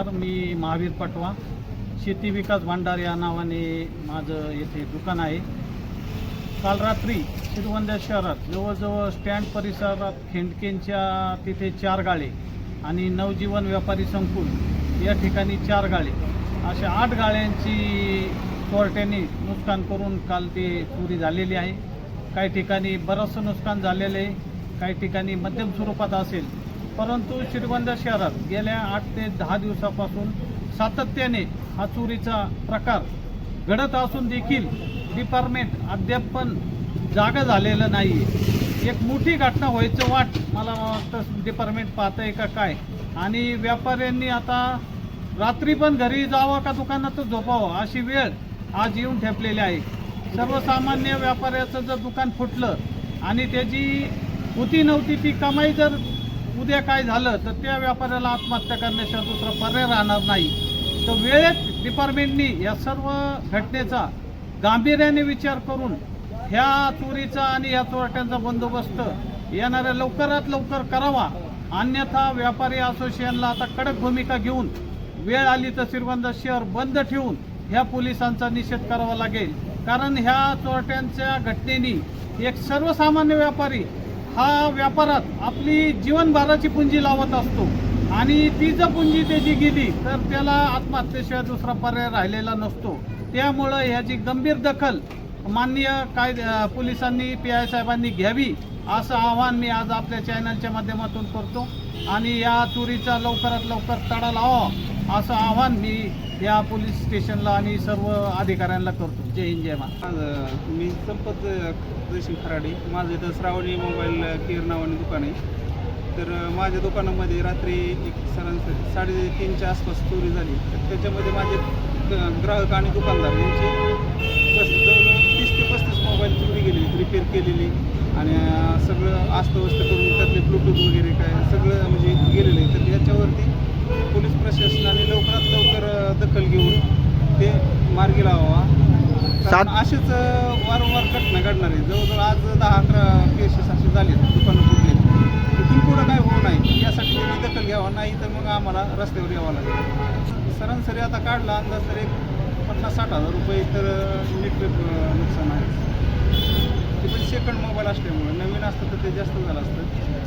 तर मी महावीर पटवा. शेती विकास भांडार या नावाने माझं येथे दुकान आहे. काल रात्री श्रीगोंदा शहरात जवळजवळ स्टँड परिसरात खेंडकेंच्या तिथे चार गाळे आणि नवजीवन व्यापारी संकुल या ठिकाणी चार गाळे. अशा आठ गाळ्यांची चोरट्यांनी नुकसान करून काल ते चोरी झालेली आहे. काही ठिकाणी बरंचसं नुकसान झालेलं आहे. काही ठिकाणी मध्यम स्वरूपात असेल परंतु श्रीगोंदा शहरात गेल्या आठ ते दहा दिवसापासून सातत्याने हा चोरीचा प्रकार घडत असून देखील डिपार्टमेंट अद्याप पण जागा झालेलं नाही एक मोठी घटना व्हायचं वाट मला वाटतं डिपार्टमेंट पाहतंय का काय? आणि व्यापाऱ्यांनी आता रात्री पण घरी जावं का दुकानातच झोपावं अशी वेळ आज येऊन ठेपलेली आहे. सर्वसामान्य व्यापाऱ्याचं जर दुकान फुटलं आणि त्याची होती नव्हती ती कमाई जर उद्या काय झालं तर त्या व्यापाऱ्याला आत्महत्या करण्याशिवाय दुसरा पर्याय राहणार नाही. तर वेळेत डिपार्टमेंटनी या सर्व घटनेचा गांभीर्याने विचार करून ह्या चोरीचा आणि या चोरट्यांचा बंदोबस्त येणाऱ्या लवकरात लवकर करावा. अन्यथा व्यापारी असोसिएशनला आता कडक भूमिका घेऊन वेळ आली तर श्रीगोंदा शहर बंद ठेवून ह्या पोलिसांचा निषेध करावा लागेल. कारण ह्या चोरट्यांच्या घटनेनी एक सर्वसामान्य व्यापारी हा व्यापारात आपली जीवनभराची पुंजी लावत असतो. आणि ती जर पुंजी त्याची गेली तर त्याला आत्महत्येशिवाय दुसरा पर्याय राहिलेला नसतो. त्यामुळं ह्याची गंभीर दखल माननीय कायदे पोलिसांनी पी आय साहेबांनी घ्यावी. असं आव्हान मी आज आपल्या चॅनलच्या माध्यमातून करतो. आणि या चोरीचा लवकरात लवकर तडा लावा असं आव्हान मी या पोलीस स्टेशनला आणि सर्व अधिकाऱ्यांना करतो. जय हिंद जय महाराज मी संपत जयसिंग खराडे. माझं इथं श्रावणी मोबाईल केअर नावाने दुकान आहे. तर माझ्या दुकानामध्ये रात्री एक सरासरी साडेतीनच्या आसपास चोरी झाली. तर त्याच्यामध्ये माझे ग- ग्राहक आणि दुकानदार यांचे तीस ते पस्तीस मोबाईल चोरी गेलेली रिपेअर केलेली. आणि सगळं अस्तव्यस्त करून त्यातले ब्लूटूथ वगैरे काय सगळं म्हणजे गेलेलं आहे. तर याच्यावरती पोलीस प्रशासनाने लवकरात लवकर दखल घेऊन ते मार्गी लावावा. कारण असेच वारंवार घटना घडणार आहे. जवळजवळ आज दहा अकरा केसेस असे झाले दुकानं फुटले इथून पुढं काय होऊ नये यासाठी त्यांनी दखल घ्यावा. नाही तर मग आम्हाला रस्त्यावर यावं लागेल. सरासरी आता काढला अंदाज तर एक पन्नास साठ हजार रुपये तर नीट नुकसान आहे. ते पण सेकंड मोबाईल असल्यामुळे नवीन असतं तर ते जास्त झालं असतं